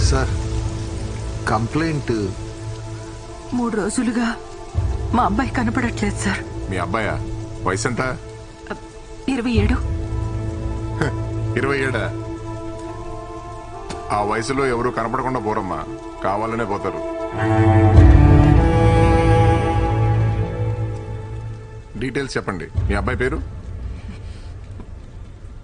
Sir complaint. మూడు రోజులుగా మా అబ్బాయి కనపడట్లేదు సార్. మీ అబ్బాయా? వయసు ఎంత ఇరవై ఏడు. ఇరవై ఏడా? ఆ వయసులో ఎవరు కనపడకుండా పోరమ్మా. కావాలనే పోతారు. డీటెయిల్స్ చెప్పండి. మీ అబ్బాయి పేరు?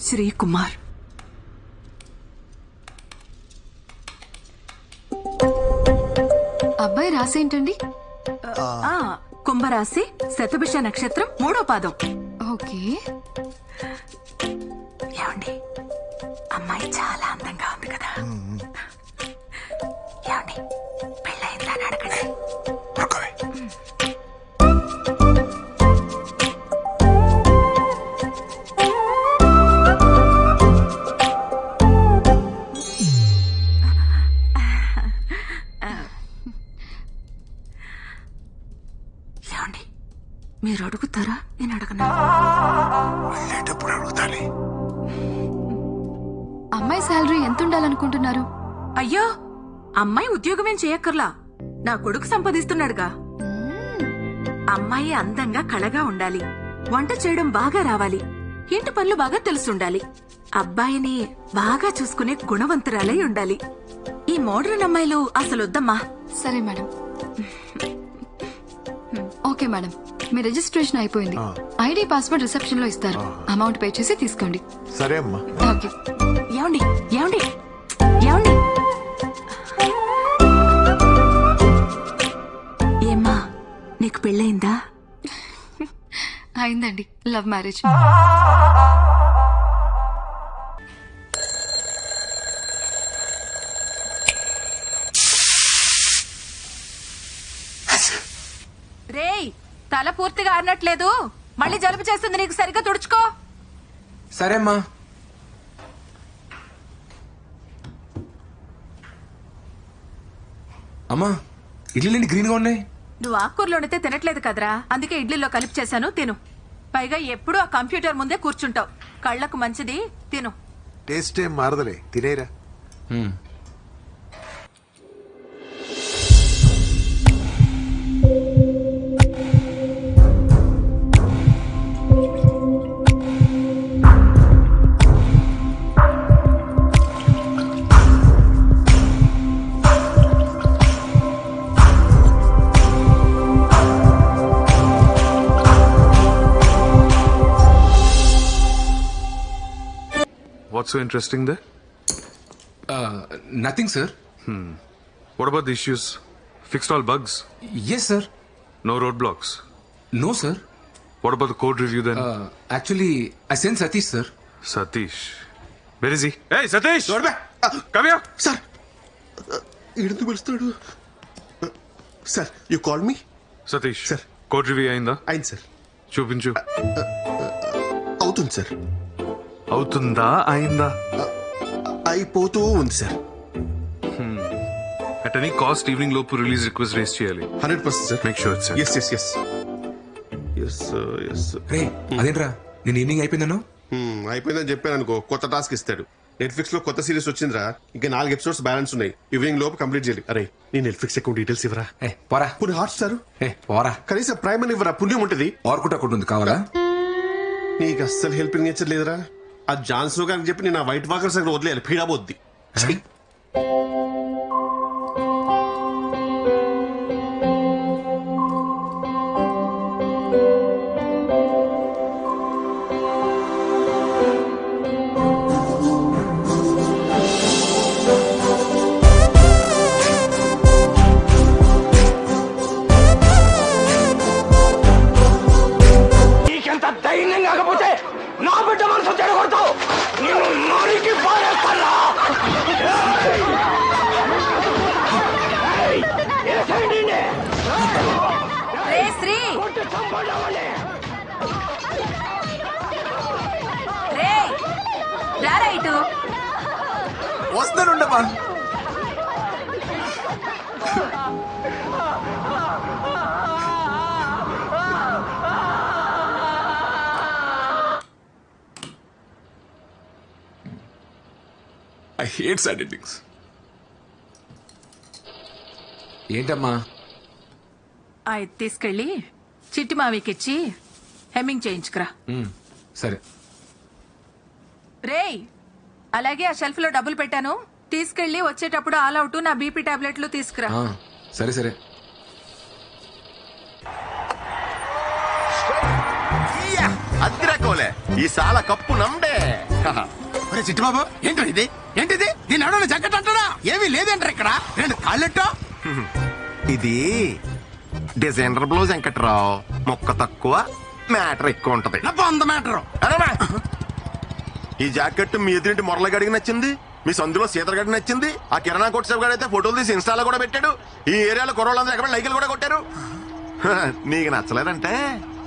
శ్రీ కుమార్ అబ్బాయి రాసేంటండి? ఆ, కుంభరాశి శతభిష నక్షత్రం మూడో పాదం. ఓకే. ఏమండి అమ్మాయి చాలా అందంగా ఉంది. మీరు అడుగుతారా? నేను అడగనా. వెళ్ళేటప్పుడు అడుగుతాలి అమ్మాయి శాలరీ ఎంత ఉండాలనుకుంటున్నారు అయ్యో అమ్మాయి ఉద్యోగమేం చేయక్కర్లా. నా కొడుకు సంపాదిస్తున్నాడుగా. అమ్మాయి అందంగా కళగా ఉండాలి. వంట చేయడం బాగా రావాలి. ఇంటి పనులు బాగా తెలుసుండాలి. అబ్బాయిని బాగా చూసుకునే గుణవంతురాలై ఉండాలి. ఈ మోడర్న్ అమ్మాయిలు అసలు వద్దమ్మా సరే మేడం. Okay madam. మీ రిజిస్ట్రేషన్ అయిపోయింది. ఐడి పాస్వర్డ్ రిసెప్షన్లో ఇస్తారు అమౌంట్ పే చేసి తీసుకోండి. సరే అమ్మా. ఓకే. ఏమండి? ఏమండి? ఏమండి? ఏమ్మా నీకు పెళ్ళయిందా? అయిందండి. Love marriage. ఆరినట్లేదు మళ్ళీ జలుబు చేస్తుంది నీకు సరిగ్గా తుడుచుకో. సరే అమ్మా అమ్మా ఇడ్లీలు గ్రీన్గా ఉన్నాయి. నువ్వు ఆకుకూరలు వండితే తినట్లేదు కదరా. అందుకే ఇడ్లీలో కలిపి చేశాను తిను. పైగా ఎప్పుడూ ఆ కంప్యూటర్ ముందే కూర్చుంటావు. కళ్ళకు మంచిది తిను. టేస్ట్ ఏం మారదలే తినేరా. What's so interesting there? Nothing sir What about the issues? Fixed all bugs? Yes sir No roadblocks? No sir What about the code review then? Actually I sent Satish sir Satish. Where is he? Hey, Satish! Come here! Sir ఎందుకు పిలుస్తున్నాడు sir you call me Satish. Sir. Code review అయిందా అయింది sir చూపించు అవుతుంది sir అవుతుందా? అయిందా? అయిపోతూ ఉంది sir. At any cost evening లోపు రిలీజ్ రిక్వెస్ట్ రేస్ చేయాలి. Hundred percent sir. Make sure sir yes yes yes yes yes రే అదేంట్రా? నేను ఈవినింగ్ అయిపోయిందను Hmm, అయిపోయిందని చెప్పాను అనుకో కొత్త టాస్క్ ఇస్తాడు. నెట్ఫ్లిక్స్లో కొత్త సిరీస్ వచ్చిందిరా. ఇంకా నాలుగు ఎపిసోడ్స్ బ్యాలెన్స్ ఉన్నాయి. ఈవినింగ్ లోపు కంప్లీట్ చేయాలి. అరే నీ నెట్ఫ్లిక్స్ అకౌంట్ డీటెయిల్స్ ఇవ్వరా? ఏ పోరా. పుని హాట్ స్టార్? ఏ పోరా. కనీసం ప్రైమ్ అని ఇవ్వరా? పుణ్యం ఉంటుంది. ఆర్కుట్ అకౌంట్ ఉంది కావాలా? నీకు అస్సలు హెల్పింగ్ నేచర్ లేదురా. ఆ జాన్సన్ గారికి చెప్పి నేను ఆ వైట్ వాకర్స్ దగ్గర వదిలేయాలి. పీడాబోద్ది! నీకెంత ధైర్యం కాకపోతే నా బిడ్డ మనసు చెడగొడతావు ఏంటమ్మా ఏంటమ్మా? అది తీసుకెళ్ళి చిట్టి మావికిచ్చి హెమ్మింగ్ చేయించుకురా. సరే. రేయ్ అలాగే ఆ షెల్ఫ్లో డబ్బులు పెట్టాను. తీసుకెళ్ళి వచ్చేటప్పుడు ఆల్ అవుట్ నా బీపీ టాబ్లెట్లు తీసుకురా. ఆ, సరే సరే. అద్దెరకోలే ఈ సాల కప్పు నమ్డే ఒరే చిట్టుబాబు ఏంటో ఇది? ఏంటిది? దీని ఎవడన్నా జగ్గట్ అంటాడా ఏమీ లేదంటారు ఇక్కడ? రెండు కాళ్ళెట్టో? ఇది డిజైనర్ బ్లౌజ్ వెంకట్రావు. మొక్క తక్కువ మ్యాటర్ ఎక్కువ ఉంటది. నా వంద మీటరు అరేమా! ఈ జాకెట్ మీ ఎదురింటి మురళగడికి నచ్చింది? మీ సందులో సీతరగడికి నచ్చింది ఆ కిరణా కొట్సేపు గారు అయితే ఫోటోలు తీసి ఇన్స్టాలో కూడా పెట్టాడు. ఈ ఏరియాలో కుర్రోళ్ళందరూ ఎక్కడ లైకులు కూడా కొట్టారు. నీకు నచ్చలేదంటే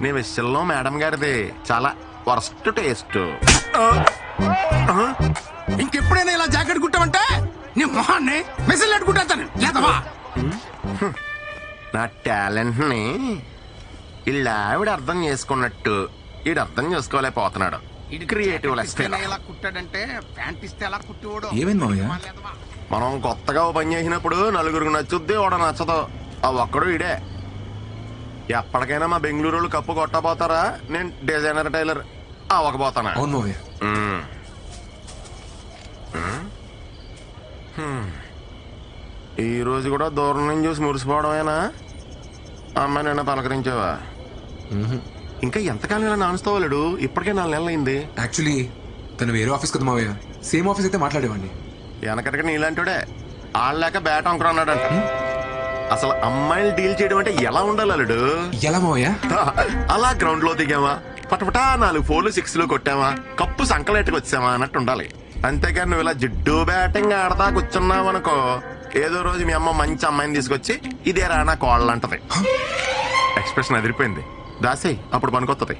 నీ విషయంలో మేడం గారిది చాలా వర్స్ట్ టేస్ట్. ఇంకెప్పుడైనా ఇలా జాకెట్ కుట్టామంటే నీ మొహాన్ని మెసిల్ నెట్టుకుంటాను లేదవా నా టాలెంట్ని ఇలా ఆవిడ అర్థం చేసుకున్నట్టు ఈడు అర్థం చేసుకోలేకపోతున్నాడు. క్రియేటివ్ ఇలా కుట్టాడంటే ప్యాంట్ ఇస్తే ఎలా కుట్టివాడు. ఏమైంది మావయ్య? మనం కొత్తగా ఓ పని చేసినప్పుడు నలుగురికి నచ్చుద్ది ఓడ నచ్చదు. ఆ ఒక్కడు ఇడే ఎప్పటికైనా మా బెంగళూరు వాళ్ళు కప్పు కొట్టబోతారా? నేను డిజైనర్ టైలర్. అవ్వకపోతానా అవును మావయ్య. మ్మ్. మ్మ్. హ్మ్. ఈ రోజు కూడా దూరం నుంచి చూసి మురిసిపోవడమేనా? అమ్మాయి నిన్న పలకరించావా? ఇంకా ఎంతకాలం ఇలా నానుస్తావాలడు ఇప్పటికే నాలుగు నెలలు అయింది యాక్చువల్లీ తను వేరే ఆఫీస్ కదా మావయ్య. సేమ్ ఆఫీస్ అయితే మాట్లాడేవాడిని. వెనకటికి నీలాంటిడే ఆళ్ళలేక బ్యాట్ అంకురు అన్నాడంట అసలు అమ్మాయిలు డీల్ చేయడం అంటే ఎలా ఉండాలి అల్లుడు? ఎలా మావయ్య? అలా గ్రౌండ్లో దిగామా? పటపటా నాలుగు ఫోర్లు సిక్స్లో కొట్టామా? కప్పు సంకలెట్టుకు వచ్చామా అన్నట్టు ఉండాలి. అంతేకాని నువ్వు ఇలా జిడ్డు బ్యాటింగ్ ఆడతా కూర్చున్నావనుకో ఏదో రోజు మీ అమ్మ మంచి అమ్మాయిని తీసుకొచ్చి ఇదే రానా కోళ్ళ అంటది ఎక్స్ప్రెషన్ అదిరిపోయింది. దాసే అప్పుడు పనికొత్తది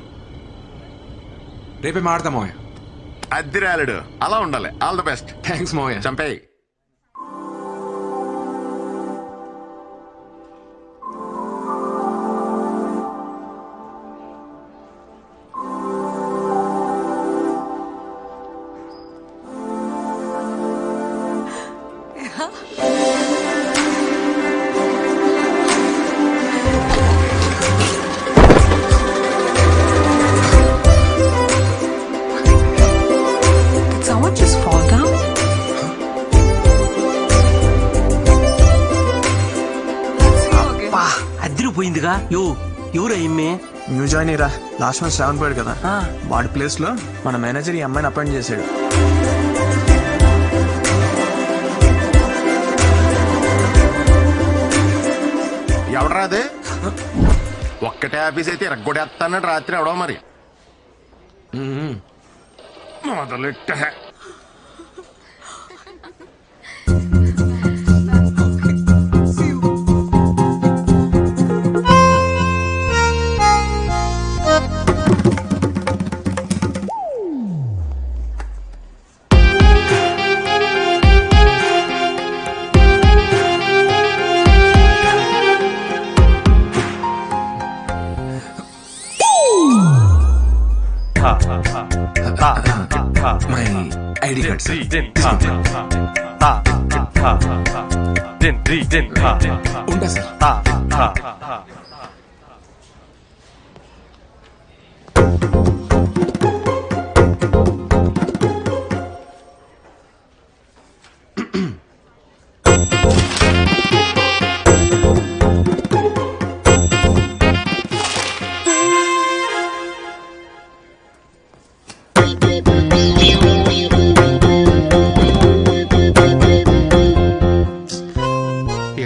రేపే మాడతా మావయ్య. అద్దిరాలుడు. అలా ఉండాలి. ఆల్ ద బెస్ట్ థ్యాంక్స్ మావయ్య. చంపేయి. అదిరిపోయిందిగా యో ఎవరు అయ్యమ్మే న్యూ జాయిన్ రా లాస్ట్ మంత్ శ్రావణ్ పోయాడు కదా. వాడి ప్లేస్లో మన మేనేజర్ ఈ అమ్మాయిని అపాయింట్ చేశాడు. ఎవడరా అది? ఒక్కటే ఆఫీస్ అయితే ఇరగొడేస్తానని రాత్రి ఎవడో మరి. మొదలెట్ట. ఐడి కార్డ్ సార్ ఉంటా sir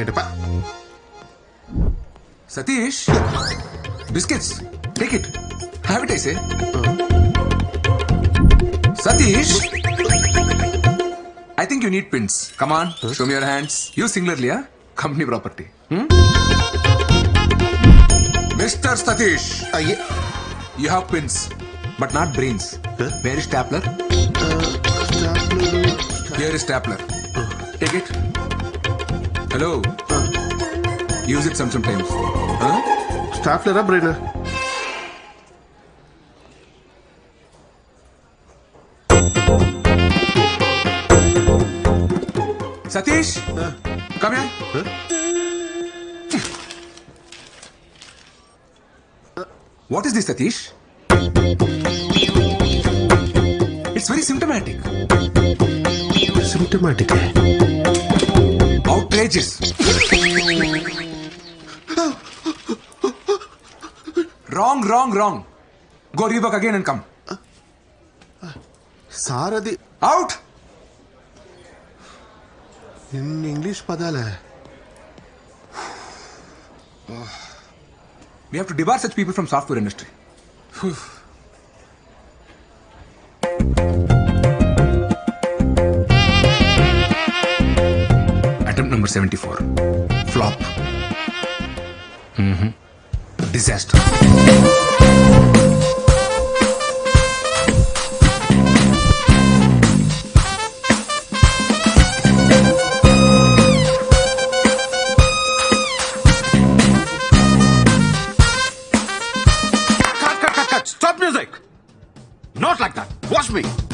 ఏంటపా Satish biscuits take it have it I say Satish I think you need pins come on show your hands you singularly company property mister Satish you have pins but not brains where stapler here stapler take it hello use it some some times staff brain Satish, come here. What is this, Satish? It's very symptomatic. Symptomatic Outrageous. wrong, wrong, wrong. Go rework again and come. Sir అది Out! ఇన్ని English పదాలే We have to debar such people from software industry. number 74. Flop. Mm-hmm. Disaster. Cut, cut, cut! Stop music! Not like that! Watch me!